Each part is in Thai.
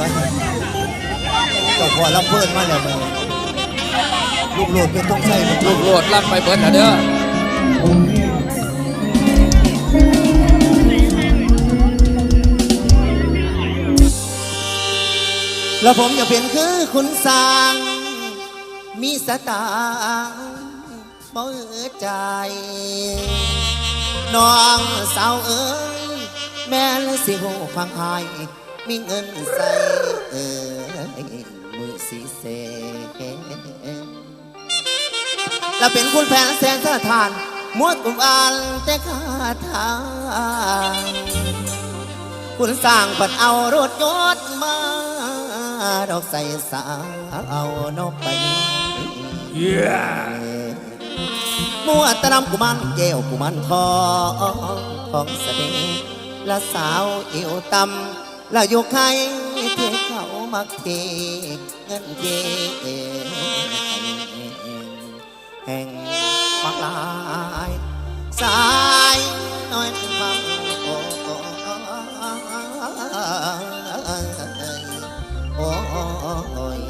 วยก็พอรับเพิ่นมาแล้วมันลูกโหลดเป็นต้องใช้ลูกโลดลั่นไปเบิดแล้วเด้อแล้วผมจะเป็นคือคุณสร้าง มีสตางค์บ่เอือใจ น้องสาวเอ้ยแม่นสิหูฟังพาย มีเงินใส่เอ้ยมือสีเสแล้วเป็นคุณแผนแสนสะทานมวดกุมอ่านแต่คาทางคุณสร้างปัดเอารถยศมา ดอกใส่สาวเอานกไปมัวตะนำกุมันแก้วกุมันทองของเสด็จและสาวเอวตำ และอยู่ใครที่เขามักเทเงินเยแห่งมักลายสายน้อยฟังโอ้โอ้โอ้โอ้ย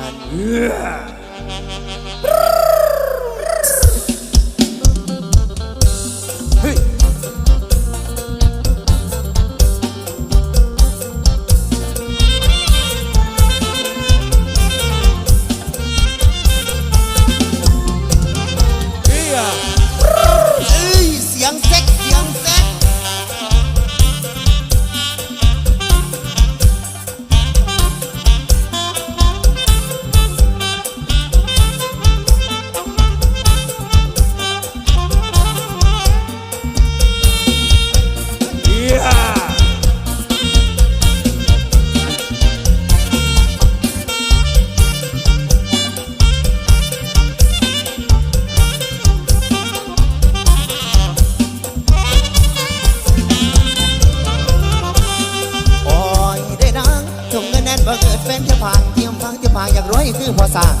อั คือพอสร้าง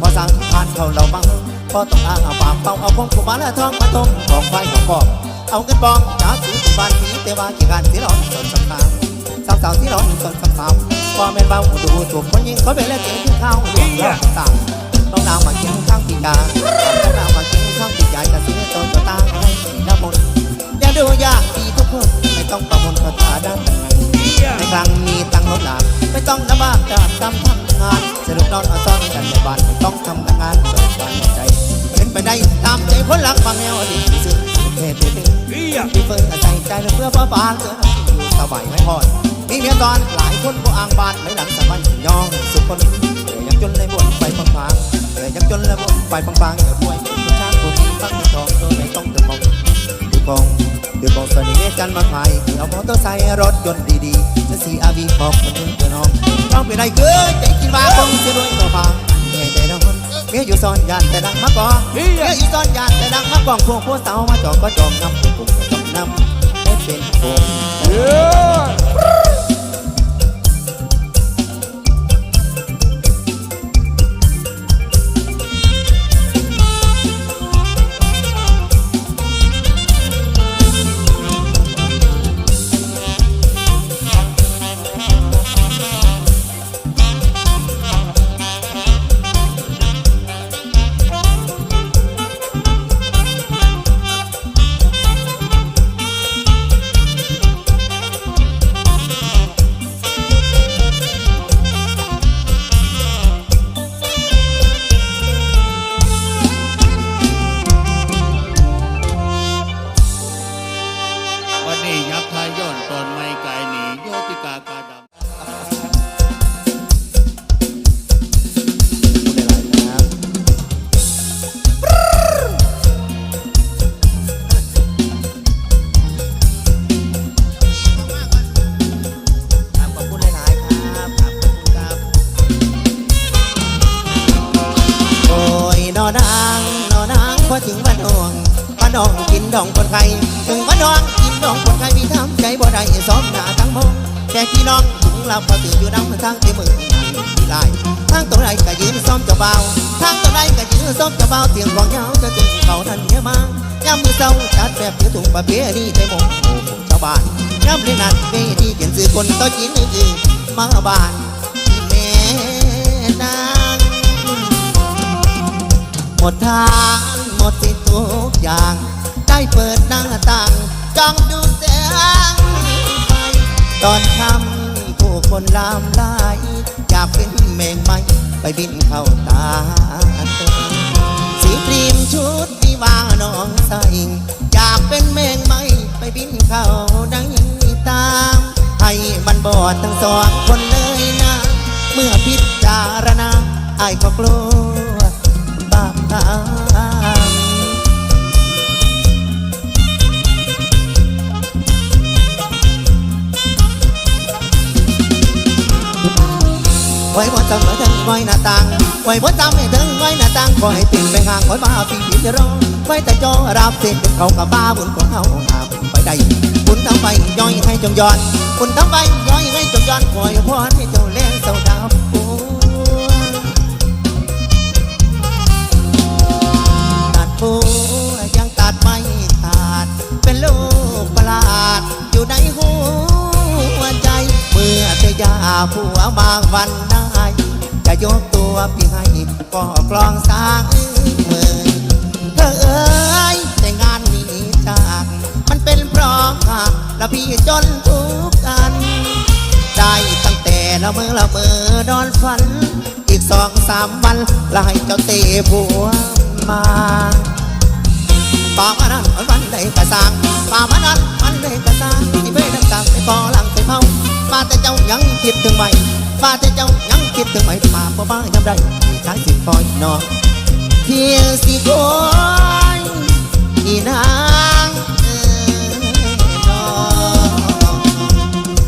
พอสร้างผ่านเขาเราบังพอต้องอ้างเอาปากเป่าเอาพงกุมาและทองมาต้มของไฟของกอบเอาเงินบองจ้าสูงบ้านผีแต่ว่ากี่การที่ร้อนสนสำคัญสาวสาวๆที่ร้อนสนสำคัญพอแม่นเบาดูถูกคนยิงเขาเป็นแล้วเสียงที่เข้าดวงเราต่างต้องนาวมากินข้างปีกาต้องนาวมากินข้างปีกาจะซื้อตัวตัวตาให้น้ำมนต์อย่าดูยากดีทุกคนไม่ต้องประมวลคาถาด้านไหนในครั้งมีตังค์ลดหลากไม่ต้องลำบากจะทำทำ งานสรุปนอนอาซ่อนกันในบ้านต้องทำงานเปิดบ้านใจเป็นไปได้ตามใจคนรักบาแนวอดีที่สุดเท่ๆที่เฟิร์นใจใจเพื่อป้าบานเพื่ออยู่สบายไม่พอดมีเมียตอนหลายคนผู้อ่างบานไม่หลังสบายยองสุดคนเอยยังจนเลยบนไปพังพังเอยยังจนเลยบนไปพังพังอย่าป่วยผู้ชายผู้นี้ฟังทองตัวไม่ต้องเดือดมองดูกองดูกองสนิทจันมาขายที่เอามอเตอร์ไซค์รถยนต์ดีๆ สีอาวีบอกคนนึงเพื่อน้องน้องไปได้เกินใจคิดว่าคงจะรวยต่อฟังเมียใจร้อนเมียอยู่ซ่อนยานแต่ดังมากองเมียอยู่ซ่อนยานแต่ดังมากองพวกพวกสาวมาจอกก็จองนำปุ๊บก็จองนำให้เป็นผมวัน นนองกินดองคนไข้ถึงวันนองกินดองคนไข้มีทำใจบ่ได้ซ้อมหน้าตั้งมองแต่พี่น้องถึงเราพอตื่นอยู่น้ำทางที่มือที่ลายทางตัวใดก็ยืนซ้อมเจ้าเบาทางตัวใดก็ยืนซ้อมเจ้าเบาเตียงของยาวจะถึงเขาทันเยอะมากยามมือเศร้าจัดแบบถือถุงปะเพณีใจมงหมู่ชาวบ้านยามเรียนนัดเวทีเขียนสื่อคนโตจีนอื่นมาบ้านแม่นางหมดทางหมดสิทธิ์ จ้องดูแสงไฟตอนค่ำผู้คนลามลายอยากเป็นเมงไม้ไปบินเข้าตาสีครีมชุดวิวาน้องใส่อยากเป็นเมงไม้ไปบินเข้าในตามให้มันบอดทั้งสองคนเลยนะ เมื่อพิจารณาไอ้ก็กลัวบาปกร ไว้บ่จำไว้ถึงไว้หน้าต่างไว้บ่จำให้ถึงไว้หน้าต่างขอให้ติ่งไปห่างไว้มาปีปีจะรอไว้แต่จอรับเสร็จเขากับบ้าบุญของเขาหาบุญไปได้บุญทำไปย่อยให้จงยอนบุญทำไปย่อยให้จงยอนขอให้พรให้เจ้าเล่นเศร้าดาวตัดหัวยังตัดไม่ขาด เป็นลูกประหลาดอยู่ในหัวใจ เมื่อเธอยาผัวบางวันได้จะ ยกตัวพี่ให้ก็กลองสางมือเธอเอ้ยแต่งานนี้จากมันเป็นเพราะขาและพี่จนทุกกันได้ตั้งแต่ละเมื่อละเมื่อนอนฝัน อีกสองสามวันไล่เจ้าเตะผัวมาป่ามานั้นวันใดกระสางป่ามานั้นวันใดกระสางที่เบ้ดังกลางไปพอหลังไปเมามาแต่เจ้ายังคิดถึงไหม มาแต่เจ้ายังคิดถึงไหมมาบ่บ้ายำได้ที่ชายสิคอยนอนเพียงสิคอยอีนางเอ๋ยนอ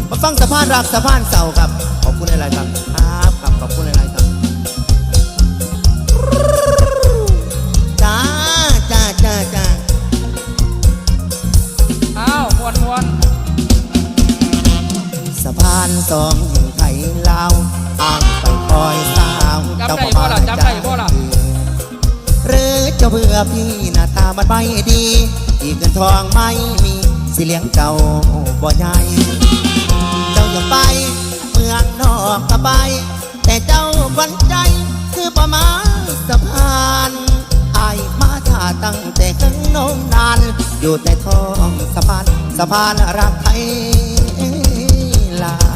มาฟังสะพานรักสะพานเสาครับ ขอบคุณอะไรครับครับครับขอบคุณอะไรครับจ้าจ้าจ้าจ้าอ้าวมวนมวนสะพานสองไทยลาวอ่างไปคอยสาวจำได้บ่ล่ะจำได้บ่ล่ะหรือเจะเบื่อพี่หน้าตามันไม่ดี อีกเงินทองไม่มีสิเลี้ยงเจ้าบ่ใหญ่เจ้าอย่าไปเมืองนอกก็ไป แต่เจ้าขวัญใจคือประมาณสะพานอายมาท่าตั้งแต่ข้างโน้นนาน อยู่แต่ท้องสะพานสะพานรักไทยลาว